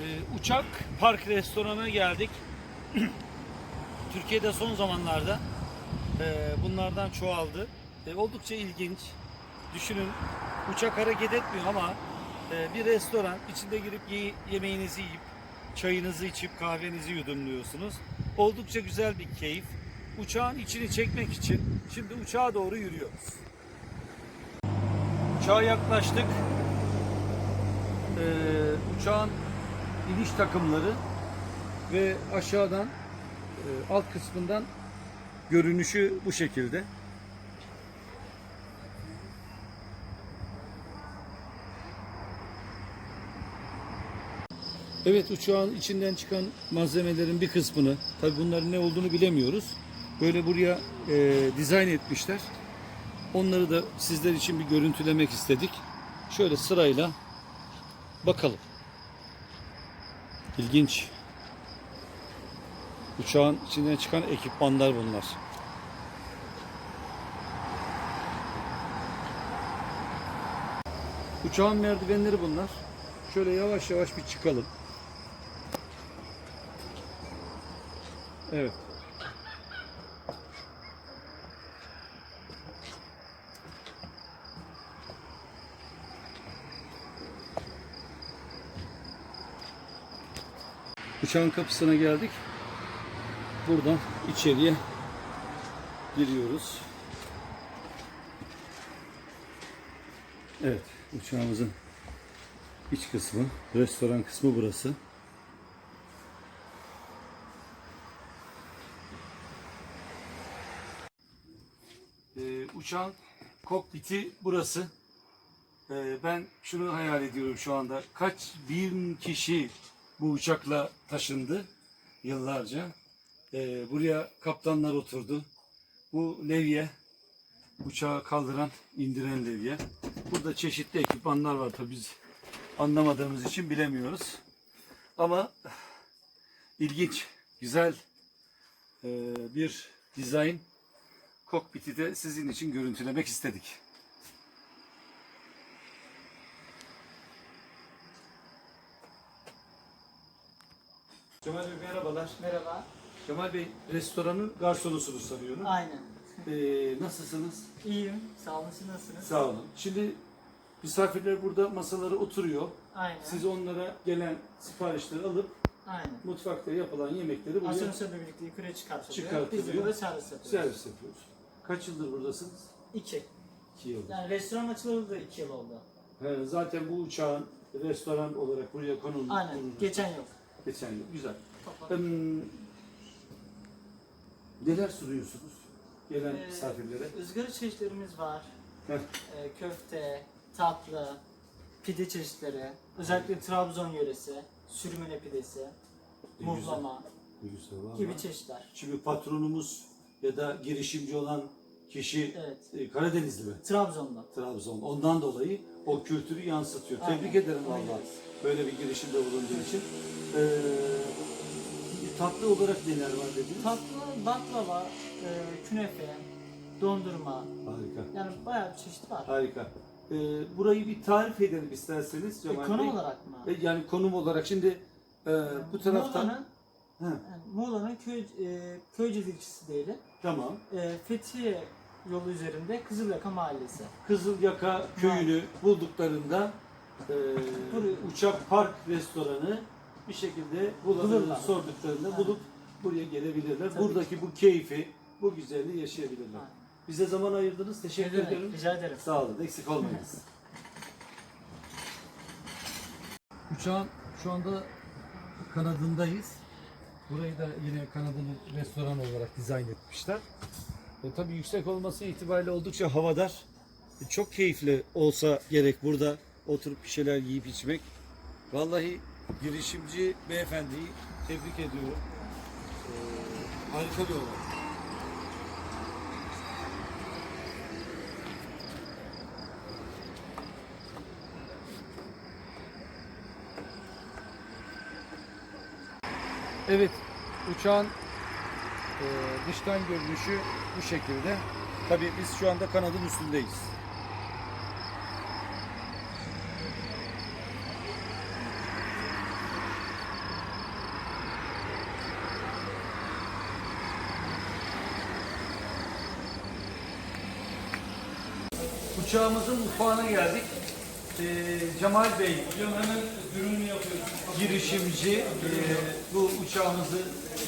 Ee, Uçak Park Restoran'a geldik. Türkiye'de son zamanlarda e, bunlardan çoğaldı. E, oldukça ilginç. Düşünün uçak hareket etmiyor ama e, bir restoran içinde girip ye- yemeğinizi yiyip çayınızı içip kahvenizi yudumluyorsunuz. Oldukça güzel bir keyif. Uçağın içini çekmek için şimdi uçağa doğru yürüyoruz. Uçağa yaklaştık. Ee, uçağın iniş takımları ve aşağıdan e, alt kısmından görünüşü bu şekilde. Evet uçağın içinden çıkan malzemelerin bir kısmını tabi bunların ne olduğunu bilemiyoruz. Böyle buraya e, dizayn etmişler. Onları da sizler için bir görüntülemek istedik. Şöyle sırayla bakalım. İlginç. Uçağın içinden çıkan ekipmanlar bunlar. Uçağın merdivenleri bunlar. Şöyle yavaş yavaş bir çıkalım. Evet. Uçağın kapısına geldik. Buradan içeriye giriyoruz. Evet, uçağımızın iç kısmı, restoran kısmı burası. Ee, uçağın kokpiti burası. Ee, ben şunu hayal ediyorum şu anda. Kaç bin kişi bu uçakla taşındı yıllarca. Ee, buraya kaptanlar oturdu. Bu levye, uçağı kaldıran, indiren levye. Burada çeşitli ekipmanlar var tabii biz anlamadığımız için bilemiyoruz. Ama ilginç, güzel e, bir dizayn kokpiti de sizin için görüntülemek istedik. Kemal Bey merhabalar. Merhaba. Kemal Bey restoranın garsonusunuz sanıyorum. Aynen. Ee, nasılsınız? İyiyim. Sağ olun. Siz nasılsınız? Sağ olun. Şimdi misafirler burada masalara oturuyor. Aynen. Siz onlara gelen siparişleri alıp Aynen. mutfakta yapılan yemekleri buraya Asansörle birlikte yukarıya çıkartılıyor. Çıkartılıyor. Biz de burada servis yapıyoruz. servis yapıyoruz. Kaç yıldır buradasınız? İki. İki yıldır. Yani restoran açılalı da iki yıl oldu. He, zaten bu uçağın restoran olarak buraya konulmuş. Aynen. Geçen yıl. Geçen yıl. Güzel. Hmm, neler sunuyorsunuz gelen Ee, misafirlere? ızgara çeşitlerimiz var. Heh. Ee, köfte, tatlı, pide çeşitleri. Özellikle Trabzon yöresi, sürmene pidesi, E, muhlama Güzel var gibi ama çeşitler. Şimdi patronumuz ya da girişimci olan kişi Evet. e, Karadenizli mi? Trabzon'da. Trabzon. Ondan dolayı o kültürü yansıtıyor. Aynen. Tebrik ederim Aynen. vallahi böyle bir girişimde bulunduğu için. Ee, tatlı olarak neler var dediniz? Tatlı, baklava, e, künefe, dondurma. Harika. Yani bayağı bir çeşit var. Harika. Ee, burayı bir tarif edelim isterseniz E, Cemal konum Bey. olarak mı? E, yani konum olarak şimdi e, bu taraftan Muğla'nın, He, yani Muğla'nın köy, e, Köyceğiz ilçesi diyelim. tamam. E, Fethiye yolu üzerinde Kızılyaka Mahallesi. Kızılyaka köyünü bulduklarında e, Buraya- Uçak Park restoranı bir şekilde bulurlar, Bulurlar. sorduklarında Evet. bulup buraya gelebilirler. Tabii Buradaki bu keyfi, bu güzelliği yaşayabilirler. Aynen. Bize zaman ayırdınız. Teşekkür Ne demek, ederim. Rica ederim. Sağ olun. Eksik olmayınız. Uçağın şu anda kanadındayız. Burayı da yine kanadını restoran olarak dizayn etmişler. E, tabii yüksek olması itibariyle oldukça havadar. E, çok keyifli olsa gerek burada oturup bir şeyler yiyip içmek. Vallahi girişimci beyefendiyi tebrik ediyorum. E, harika bir olay. Evet, uçağın e, dıştan görünüşü bu şekilde. Tabii biz şu anda kanadın üstündeyiz. Uçağımızın ufağına geldik. Ee, Cemal Bey Hemen ürünü yapıyoruz. girişimci, ee, bu uçağımızı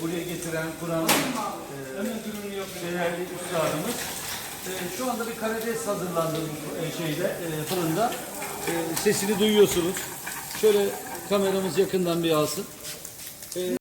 buraya getiren, kuran ee, Hemen ürünü yapıyoruz. değerli üstadımız. Ee, şu anda bir karides hazırlandı bu e, şeyde, e, fırında. Ee, sesini duyuyorsunuz. Şöyle kameramız yakından bir alsın.